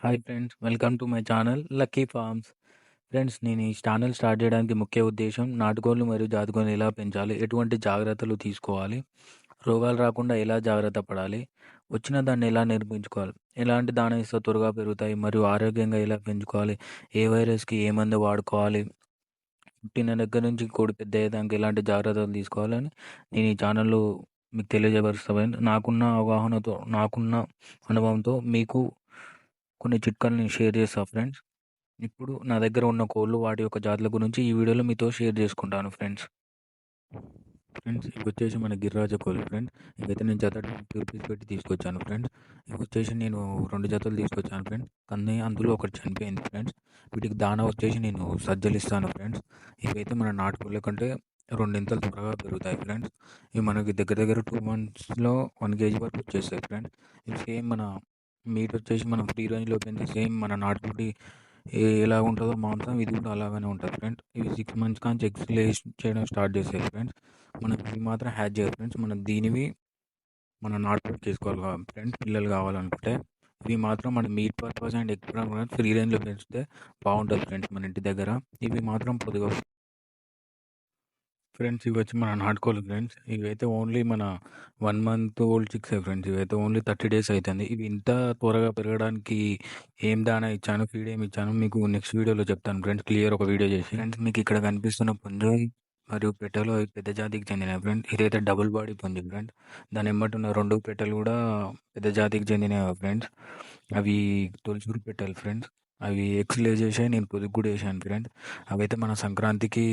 Hi friends welcome to my channel lucky farms friends నేను ఈ channel start చేయడానికి ముఖ్య ఉద్దేశం నాటుకోళ్ళు మరియు జాతుకోళ్ళు ఎలా పెంచాలి ఎటువంటి జాగ్రత్తలు తీసుకోవాలి రోగాలు రాకుండా ఎలా జాగ్రత్త పడాలి వచ్చిన దాన్ని ఎలా నిర్మించుకోవాలి ఎలాంటి దాన ఇస్తే త్వరగా పెరుగుతాయి మరియు ఆరోగ్యంగా ఎలా పెంచుకోవాలి ఏ వైరస్కి ఏ మందు వాడుకోవాలి పుట్టిన దగ్గర నుంచి కోడి పెద్ద అయ్యేదానికి ఎలాంటి జాగ్రత్తలు తీసుకోవాలని నేను ఈ ఛానల్లో మీకు తెలియజేపరుస్తాను నాకున్న అవగాహనతో నాకున్న అనుభవంతో మీకు కొన్ని చిట్కాలు నేను షేర్ చేస్తాను ఫ్రెండ్స్. ఇప్పుడు నా దగ్గర ఉన్న కోళ్ళు వాటి యొక్క జాతుల గురించి ఈ వీడియోలో మీతో షేర్ చేసుకుంటాను ఫ్రెండ్స్. ఫ్రెండ్స్ ఇవి వచ్చేసి మన గిరిరాజ కోళ్ళు ఫ్రెండ్స్. ఇవైతే నేను జత రూపీస్ పెట్టి తీసుకొచ్చాను ఫ్రెండ్స్. ఇవి వచ్చేసి నేను రెండు జతలు తీసుకొచ్చాను ఫ్రెండ్స్. కానీ అందులో ఒకటి చనిపోయింది ఫ్రెండ్స్. వీటికి దాన వచ్చేసి నేను సజ్జలు ఇస్తాను ఫ్రెండ్స్. ఇవైతే మన నాటుకోళ్ళ కంటే రెండింతలు త్వరగా పెరుగుతాయి ఫ్రెండ్స్. ఇవి మనకి దగ్గర దగ్గర టూ మంత్స్లో వన్ కేజీ వరకు వచ్చేస్తాయి ఫ్రెండ్స్. ఇవి సేమ్ మన మీట్ వచ్చేసి మనం ఫ్రీ రేంజ్లో పెంచి సేమ్ మన నాటుకోడి ఎలా ఉంటుందో మాంసం ఇది కూడా అలాగనే ఉంటుంది ఫ్రెండ్స్. ఇవి సిక్స్ మంత్స్ కానీ చెక్స్ లేస్ చేయడం స్టార్ట్ చేస్తాయి ఫ్రెండ్స్. మనం ఇవి మాత్రం హ్యాచ్ చేయాలి ఫ్రెండ్స్. మనం దీనివి మన నాటుకోడి చేసుకోవాలి ఫ్రెండ్స్ పిల్లలు కావాలనుకుంటే. ఇవి మాత్రం మన meat purpose and egg free రేంజ్లో పెంచితే బాగుంటుంది ఫ్రెండ్స్ మన ఇంటి దగ్గర. ఇవి మాత్రం పొద్దుగా ఫ్రెండ్స్ ఇవి వచ్చి మన నాటుకోలు ఫ్రెండ్స్. ఇవైతే ఓన్లీ మన one month old chicks friends. ఇవైతే ఓన్లీ థర్టీ డేస్ అవుతుంది ఇవి ఇంత త్వరగా పెరగడానికి ఏం దానా ఇచ్చాను ఫీడ్ ఏమి ఇచ్చాను మీకు నెక్స్ట్ వీడియోలో చెప్తాను ఫ్రెండ్స్. క్లియర్ ఒక వీడియో చేసి ఫ్రెండ్స్ మీకు ఇక్కడ కనిపిస్తున్న పుంజు మరియు పెట్టెలు అవి పెద్ద జాతికి చెందిన ఫ్రెండ్ ఇదైతే డబుల్ బాడీ పుంజు ఫ్రెండ్ దాని ఎమ్మటి ఉన్న రెండు పెట్టెలు కూడా పెద్ద జాతికి చెందినవి ఫ్రెండ్స్. అవి తొలిచూరు పెట్టెలు ఫ్రెండ్స్. అవి ఎక్స్ చేసాయి నేను పొదుగు కూడా వేసాను ఫ్రెండ్స్. అవైతే మన సంక్రాంతికి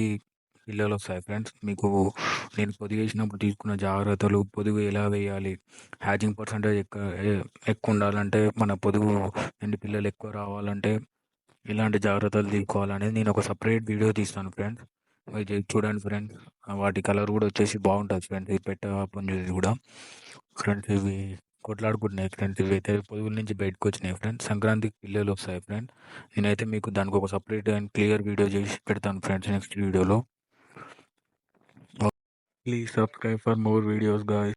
పిల్లలు వస్తాయి ఫ్రెండ్స్. మీకు నేను పొదుగు వేసినప్పుడు తీసుకున్న జాగ్రత్తలు పొదుగు ఎలా వేయాలి? హ్యాచింగ్ పర్సంటేజ్ ఎక్కువ ఎక్కువ ఉండాలంటే మన పొదుగు రెండు పిల్లలు ఎక్కువ రావాలంటే ఇలాంటి జాగ్రత్తలు తీసుకోవాలనేది నేను ఒక సపరేట్ వీడియో తీస్తాను ఫ్రెండ్స్. చూడండి ఫ్రెండ్స్. వాటి కలర్ కూడా వచ్చేసి బాగుంటుంది ఫ్రెండ్స్. ఇది పెట్ట పుంజుది కూడా. ఫ్రెండ్స్ ఇవి కొట్లాడుకుంటున్నాయి ఫ్రెండ్స్. ఇవి అయితే పొదుగుల నుంచి బయటకు వచ్చినాయి ఫ్రెండ్స్. సంక్రాంతికి పిల్లలు వస్తాయి ఫ్రెండ్స్. నేనైతే మీకు దానికి ఒక సపరేట్ అండ్ క్లియర్ వీడియో చేసి పెడతాను ఫ్రెండ్స్ నెక్స్ట్ వీడియోలో Please subscribe for more videos guys.